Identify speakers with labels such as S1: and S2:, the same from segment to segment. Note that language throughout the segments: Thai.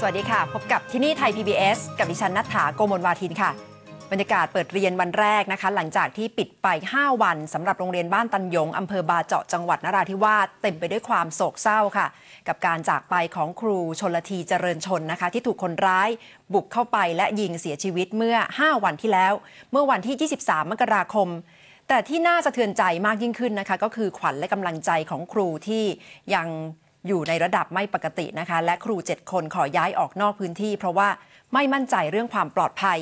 S1: สวัสดีค่ะ พบกับที่นี่ไทย PBS กับดิฉันนัฐถาโกมลวาทินค่ะ บรรยากาศเปิดเรียนวันแรกนะคะ หลังจากที่ปิดไป 5 วันสำหรับโรงเรียนบ้านตันยงอำเภอบาเจาะจังหวัดนราธิวาสเต็มไปด้วยความโศกเศร้าค่ะ กับการจากไปของครูชนละทีเจริญชนนะคะ ที่ถูกคนร้ายบุกเข้าไปและยิงเสียชีวิตเมื่อ 5 วันที่แล้ว เมื่อวันที่ 23 มกราคมแต่ที่น่าสะเทือนใจมากยิ่งขึ้นนะคะ ก็คือขวัญและกำลังใจของครูที่ยัง อยู่ในระดับไม่ปกตินะคะ และครู 7 คนขอย้ายออกนอกพื้นที่ เพราะว่าไม่มั่นใจเรื่องความปลอดภัย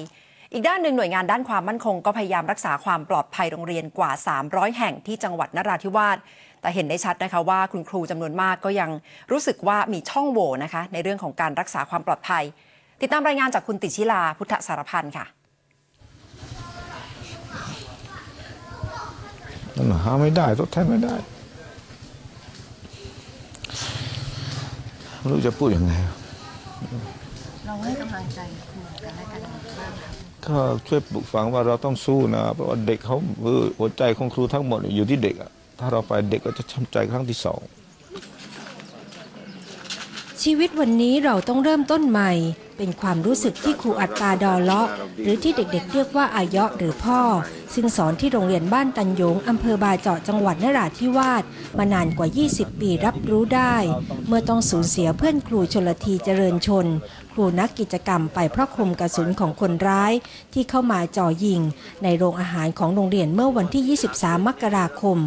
S1: อีกด้านหนึ่งหน่วยงานด้านความมั่นคงก็พยายามรักษาความปลอดภัยโรงเรียนกว่า 300 แห่งที่จังหวัดนราธิวาสแต่เห็นได้ชัดนะคะว่าคุณครูจำนวนมากก็ยังรู้สึกว่ามีช่องโหว่นะคะ ในเรื่องของการรักษาความปลอดภัย ติดตามรายงานจากคุณติชิลาพุทธสารพันธ์ค่ะ
S2: นั่นน่ะหาไม่ได้ทดแทนไม่ได้ ไม่รู้จะพูดยังไง
S3: เราให้กำลังใจครูกันและกันยังไงบ้างคะ
S2: ก็ช่วยปลูกฝังว่าเราต้องสู้นะ เพราะว่าเด็กเขาเออหัวใจของครูทั้งหมดอยู่ที่เด็กอะถ้าเราไปเด็กก็จะช้ำใจครั้งที่สอง
S4: ชีวิตวันนี้เราต้องเริ่มต้นใหม่ เป็นความรู้สึกที่ครูอัตตาดอเลาะ หรือที่เด็กๆ เรียกว่าอายะหรือพ่อ ซึ่งสอนที่โรงเรียนบ้านตันยงอำเภอบาเจาะจังหวัดนราธิวาสมานานกว่า 20 ปีรับรู้ได้ เมื่อต้องสูญเสียเพื่อนครูชนลทีเจริญชน ครูนักกิจกรรมไปเพราะคมกระสุนของคนร้าย ที่เข้ามาจ่อยิง ในโรงอาหารของโรงเรียนเมื่อวันที่ 23 มกราคม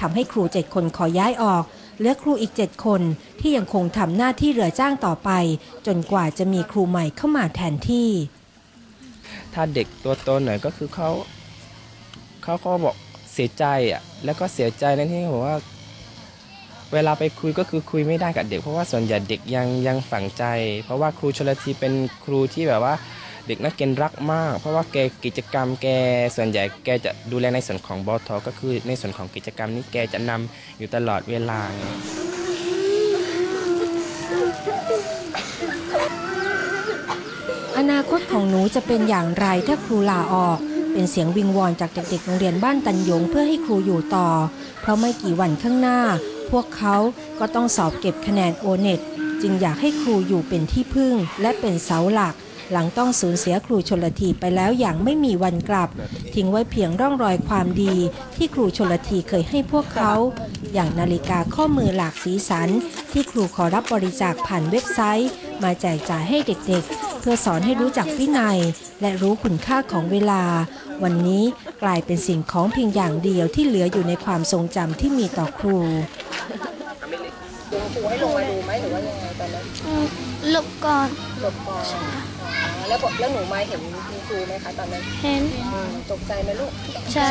S4: ทำให้ครูเจ็ดคนขอย้ายออก เหลือครูอีก 7 คนที่ยังคงทำหน้าที่เรือจ้างต่อไป จนกว่าจะมีครูใหม่เข้ามาแทนที่
S5: ถ้าเด็กตัวโตหน่อยก็คือเขาเขาก็บอกเสียใจอะแล้วก็เสียใจในที่ผมว่า เวลาไปคุยก็คือคุยไม่ได้กับเด็ก เพราะว่าส่วนใหญ่เด็กยังยังฝังใจ เพราะว่าครูชลทีเป็นครูที่แบบว่า เด็กนักเรียนรักมาก เพราะว่าแกกิจกรรมแกส่วนใหญ่แกจะดูแลในส่วนของบอทก็คือในส่วนของกิจกรรมนี้แกจะนำอยู่ตลอดเวลา
S4: อนาคตของหนูจะเป็นอย่างไรถ้าครูลาออก เป็นเสียงวิงวอนจากเด็กๆโรงเรียนบ้านตันยงเพื่อให้ครูอยู่ต่อ เพราะไม่กี่วันข้างหน้า พวกเขาก็ต้องสอบเก็บคะแนนโอเน็ตจึงอยากให้ครูอยู่เป็นที่พึ่งและเป็นเสาหลัก หลังต้องสูญเสียครูชนละทีไปแล้วอย่างไม่มีวันกลับ ทิ้งไว้เพียงร่องรอยความดีที่ครูชนละทีเคยให้พวกเขา อย่างนาฬิกาข้อมือหลากสีสัน ที่ครูขอรับบริจาคผ่านเว็บไซต์ มาแจกจ่ายให้เด็กๆ เพื่อสอนให้รู้จักวินัย และรู้คุณค่าของเวลา วันนี้กลายเป็นสิ่งของเพียงอย่างเดียวที่เหลืออยู่ในความทรงจำที่มีต่อครู
S3: ครูให้ลงมาดูไหมหรือว่ายังไงตอนนั้น
S6: หลบก่อน
S3: หลบก่อน แล้วบอกแล้วหนูมาเห็นคุณครูไหมคะตอนนั้น
S6: เห็น
S3: อืมตกใจไหมลูก
S6: ใช่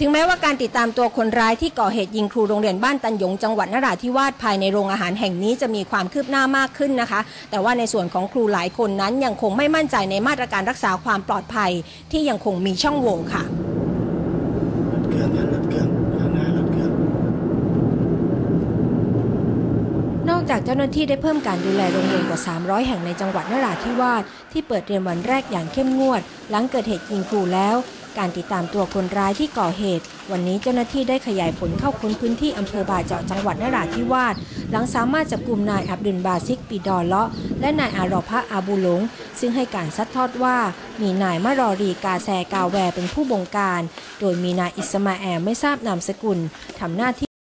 S4: ถึงแม้ว่าการติดตามตัวคนร้ายที่ก่อเหตุยิงครูโรงเรียนบ้านตันหยงจังหวัดนราธิวาสภายในโรงอาหารแห่งนี้จะมีความคืบหน้ามากขึ้นนะคะ แต่ว่าในส่วนของครูหลายคนนั้นยังคงไม่มั่นใจในมาตรการรักษาความปลอดภัยที่ยังคงมีช่องโหว่ค่ะ
S7: เครื่องกันรถเครื่องข้างหน้ารถเครื่อง
S4: นอก จากเจ้าหน้าที่ได้เพิ่มการดูแลโรงเรียนกว่า 300 แห่งในจังหวัดนราธิวาสที่เปิดเรียนวันแรกอย่างเข้มงวด หลังเกิดเหตุยิงครูแล้ว การติดตามตัวคนร้ายที่ก่อเหตุ วันนี้เจ้าหน้าที่ได้ขยายผลเข้าค้นพื้นที่อำเภอบาเจาะจังหวัดนราธิวาสหลังสามารถจับกลุ่มนายอับดุลบาซิกปีดอเลาะ และนายอารอพะอาบูหลง ซึ่งให้การซัดทอดว่า มีนายมารอรีกาแซกาแวเป็นผู้บงการ โดยมีนายอิสมาแอลไม่ทราบนามสกุลทำหน้าที่